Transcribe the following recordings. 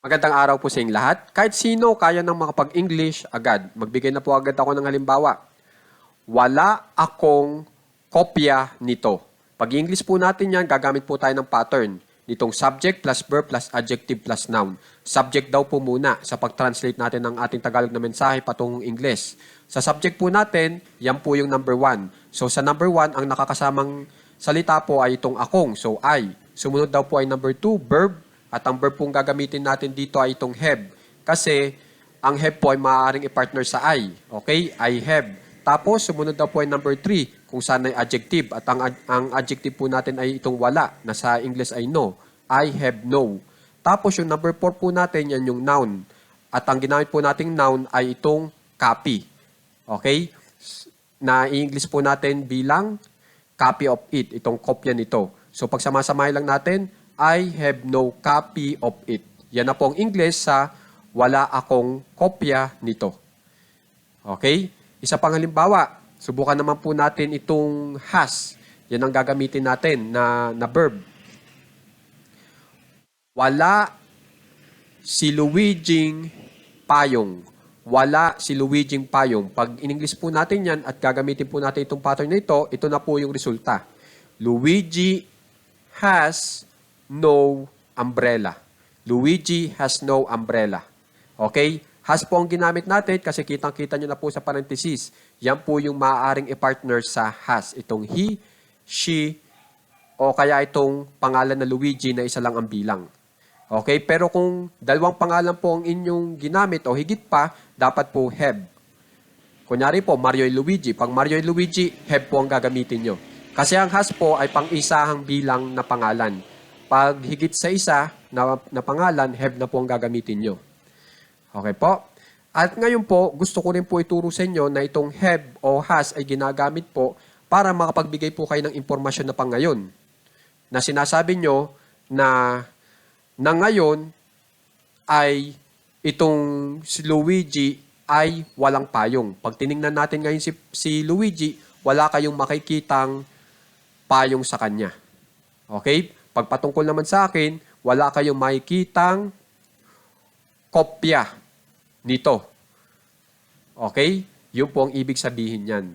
Magandang araw po sa inyong lahat. Kahit sino kaya nang makapag-English agad. Magbigay na po agad ako ng halimbawa. Wala akong kopya nito. Pag English po natin yan, gagamit po tayo ng pattern. Nitong subject plus verb plus adjective plus noun. Subject daw po muna sa pag-translate natin ng ating Tagalog na mensahe patungong English. Sa subject po natin, yan po yung number one. So sa number one, ang nakakasamang salita po ay itong akong. So I. Sumunod daw po ay number two, verb. At ang verb pong gagamitin natin dito ay itong have. Kasi ang have po ay maaaring i-partner sa I. Okay? I have. Tapos, sumunod daw po ay number three, kung saan ay adjective. At ang, ang adjective po natin ay itong wala, na sa English ay no. I have no. Tapos, yung number four po natin, yan yung noun. At ang ginamit po nating noun ay itong copy. Okay? Na i-English po natin bilang copy of it, itong kopya nito. So, pag samasamahin lang natin, I have no copy of it. Yan na po ang English sa wala akong kopya nito. Okay? Isa pang halimbawa, subukan naman po natin itong has. Yan ang gagamitin natin na, na verb. Wala si Luigi payong. Wala si Luigi payong. Pag in-English po natin yan at gagamitin po natin itong pattern na ito, ito na po yung resulta. Luigi has no umbrella. Luigi has no umbrella. Okay? Has po ang ginamit natin kasi kitang-kita nyo na po sa parenthesis. Yan po yung maaaring i-partner sa has. Itong he, she, o kaya itong pangalan na Luigi na isa lang ang bilang. Okay? Pero kung dalawang pangalan po ang inyong ginamit o higit pa, dapat po have. Kunyari po, Mario y Luigi. Pag Mario y Luigi, have po ang gagamitin nyo. Kasi ang has po ay pang-isahang bilang na pangalan. Pag higit sa isa na, na pangalan, have na po ang gagamitin nyo. Okay po? At ngayon po, gusto ko rin po ituro sa inyo na itong have o has ay ginagamit po para makapagbigay po kayo ng impormasyon na pang ngayon. Na sinasabi nyo na na ngayon ay itong si Luigi ay walang payong. Pag tiningnan natin ngayon si, si Luigi, wala kayong makikitang payong sa kanya. Okay? Pag patungkol naman sa akin, wala kayong makikitang kopya nito. Okay? Yun po ang ibig sabihin niyan.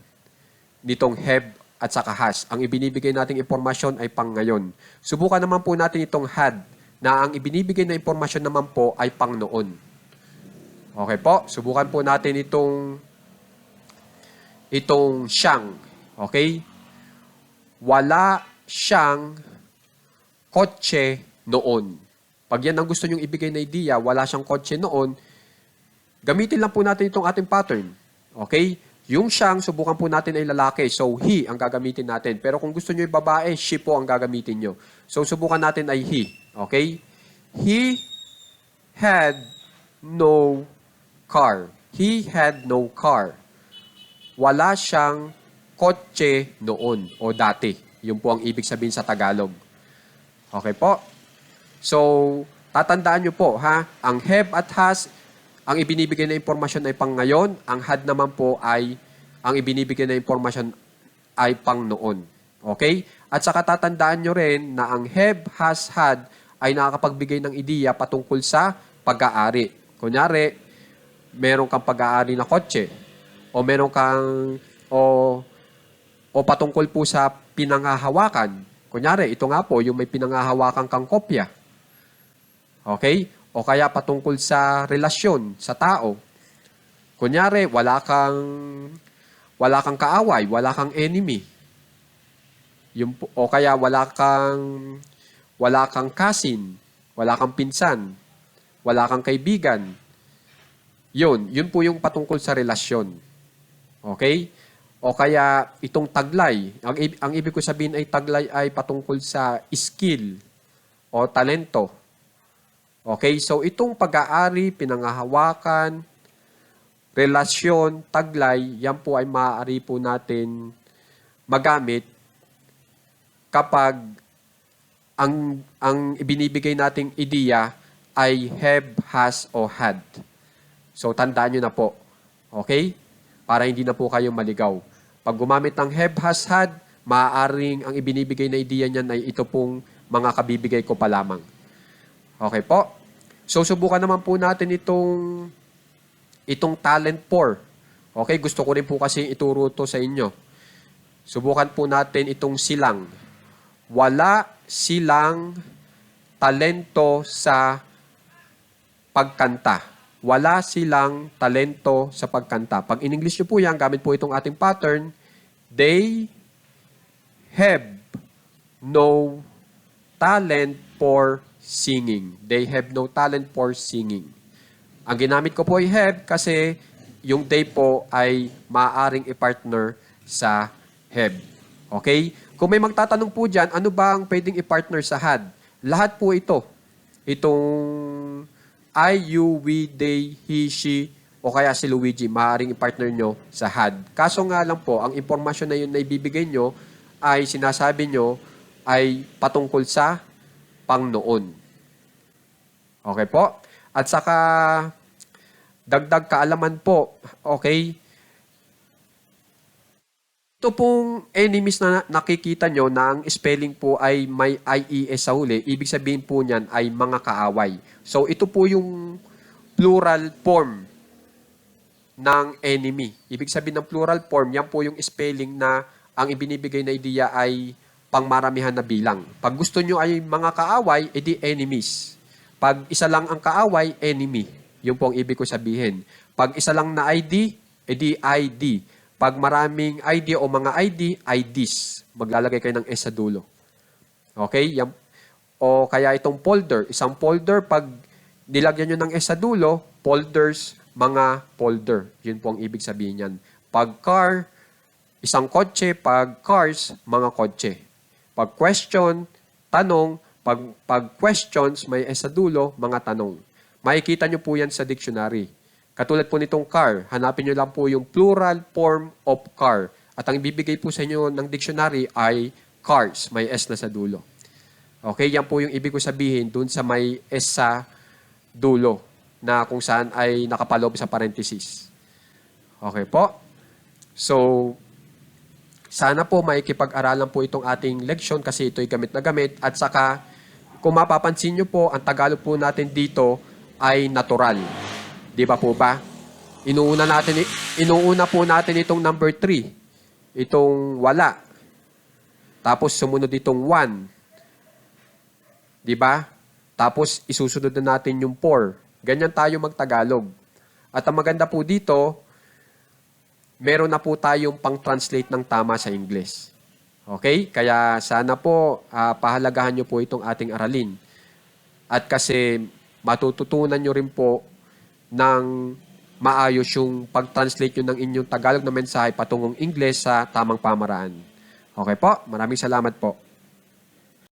Nitong have at saka has. Ang ibinibigay nating impormasyon ay pang ngayon. Subukan naman po natin itong had na ang ibinibigay na impormasyon naman po ay pang noon. Okay po? Subukan po natin itong itong siyang. Okay? Wala siyang kotse noon. Pag yan ang gusto nyong ibigay na idea, wala siyang kotse noon, gamitin lang po natin itong ating pattern. Okay? Yung siyang, subukan po natin ay lalaki. So, he ang gagamitin natin. Pero kung gusto nyo yung babae, she po ang gagamitin nyo. So, subukan natin ay he. Okay? He had no car. He had no car. Wala siyang kotse noon o dati. Yun po ang ibig sabihin sa Tagalog. Okay po? So, tatandaan nyo po, ha? Ang have at has, ang ibinibigay na impormasyon ay pang ngayon. Ang had naman po ay, ang ibinibigay na impormasyon ay pang noon. Okay? At saka tatandaan nyo rin na ang have, has, had ay nakakapagbigay ng ideya patungkol sa pag-aari. Kunyari, meron kang pag-aari na kotse o meron kang o o patungkol po sa pinangahawakan. Kunyari, ito nga po, yung may pinangahawakan kang kopya. Okay? O kaya patungkol sa relasyon sa tao. Kunyari, wala kang wala kang kaaway, wala kang enemy. Yung, o kaya wala kang wala kang cousin, wala kang pinsan, wala kang kaibigan. Yun, yun po yung patungkol sa relasyon. Okay? O kaya itong taglay. Ang, ang ibig ko sabihin ay taglay ay patungkol sa skill o talento. Okay? So itong pag-aari, pinangahawakan, relasyon, taglay, yan po ay maaari po natin magamit kapag ang ang ibinibigay nating ideya ay have, has, o had. So, tandaan nyo na po. Okay? Para hindi na po kayo maligaw. Pag gumamit ng have, has, had, maaaring ang ibinibigay na ideya niyan ay ito pong mga kabibigay ko pa lamang. Okay po? So, subukan naman po natin itong, itong talent for. Okay, gusto ko rin po kasi ituro to sa inyo. Subukan po natin itong silang. Wala silang talento sa pagkanta. Wala silang talento sa pagkanta. Pag in English nyo po yan, gamit po itong ating pattern, they have no talent for singing. They have no talent for singing. Ang ginamit ko po ay have kasi yung they po ay maaaring i-partner sa have. Okay? Kung may magtatanong po dyan, ano ba ang pwedeng i-partner sa had? Lahat po ito. Itong I, you, we, they, he, she, o kaya si Luigi, maaaring i-partner nyo sa had. Kaso nga lang po, ang impormasyon na yun na ibibigay nyo ay sinasabi nyo ay patungkol sa pangnoon. Okay po? At saka, dagdag kaalaman po, okay? Ito pong enemies na nakikita nyo na ang spelling po ay may IES sa huli, ibig sabihin po niyan ay mga kaaway. So ito po yung plural form ng enemy. Ibig sabihin ng plural form, yan po yung spelling na ang ibinibigay na ideya ay pangmaramihan na bilang. Pag gusto nyo ay mga kaaway, edi enemies. Pag isa lang ang kaaway, enemy. Yung po ang ibig ko sabihin. Pag isa lang na ID, edi ID. Pag maraming ID o mga ID, IDs. Maglalagay kayo ng S sa dulo. Okay? Yan. O kaya itong folder. Isang folder, pag nilagyan nyo ng S sa dulo, folders, mga folder. Yun po ang ibig sabihin yan. Pag car, isang kotse. Pag cars, mga kotse. Pag question, tanong. Pag, pag questions, may S sa dulo, mga tanong. Makikita nyo po yan sa dictionary. Katulad po nitong car, hanapin nyo lang po yung plural form of car. At ang ibibigay po sa inyo ng dictionary ay cars, may S na sa dulo. Okay, yan po yung ibig ko sabihin dun sa may S sa dulo na kung saan ay nakapalob sa parenthesis. Okay po? So, sana po maikipag-aralan po itong ating leksyon kasi ito'y gamit na gamit. At saka, kung mapapansin nyo po, ang Tagalog po natin dito ay natural. Di ba po ba? Inuuna natin inuuna po natin itong number 3. Itong wala. Tapos sumunod itong 1. Di ba? Tapos isusunod na natin yung 4. Ganyan tayo magtagalog. At ang maganda po dito, meron na po tayong pang-translate ng tama sa English. Okay? Kaya sana po ah, pahalagahan nyo po itong ating aralin. At kasi matututunan nyo rin po ng maayos yung pag-translate nyo ng inyong Tagalog na mensahe patungong English sa tamang pamaraan. Okay po? Maraming salamat po.